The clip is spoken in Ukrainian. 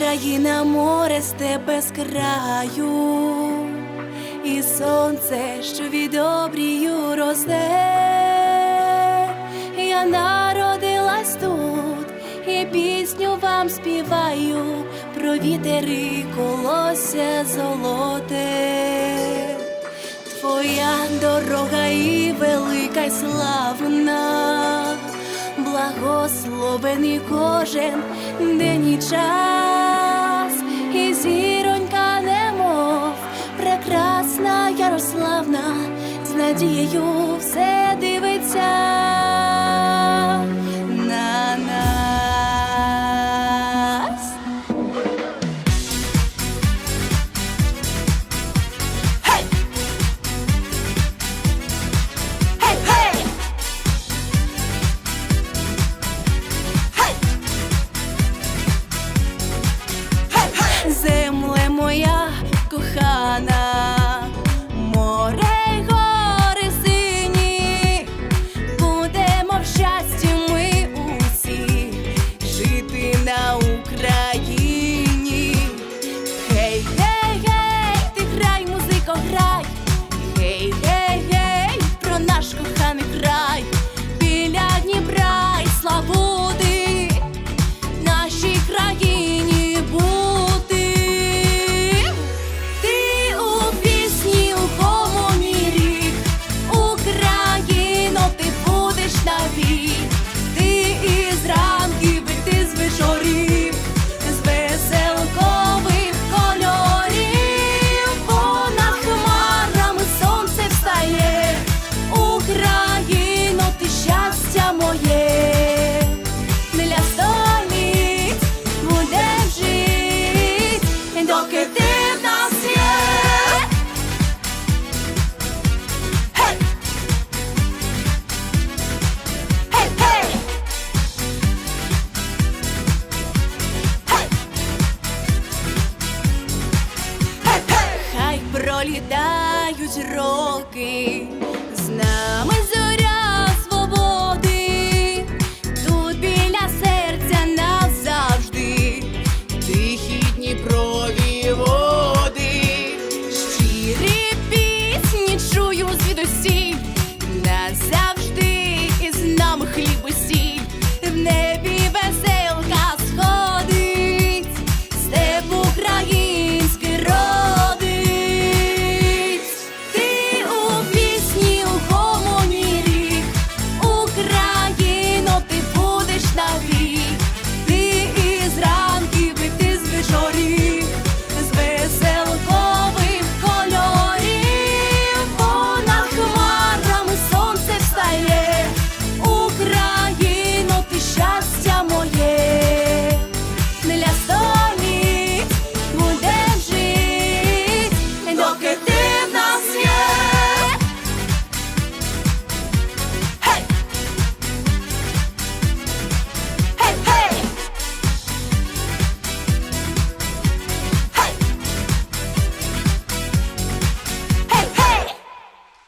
Україна, море степе з краю, і сонце, що від обрію росте. Я народилась тут і пісню вам співаю про вітери колося золоте. Твоя дорога і велика й славна, благословений кожен день і час, і зіронька немов прекрасна Ярославна, з надією все дивиться sana. пролітають роки. З нами зоря свободи, тут біля серця назавжди, тихі Дніпрові води, щирі пісні чую звідусі, назавжди із нами хліби.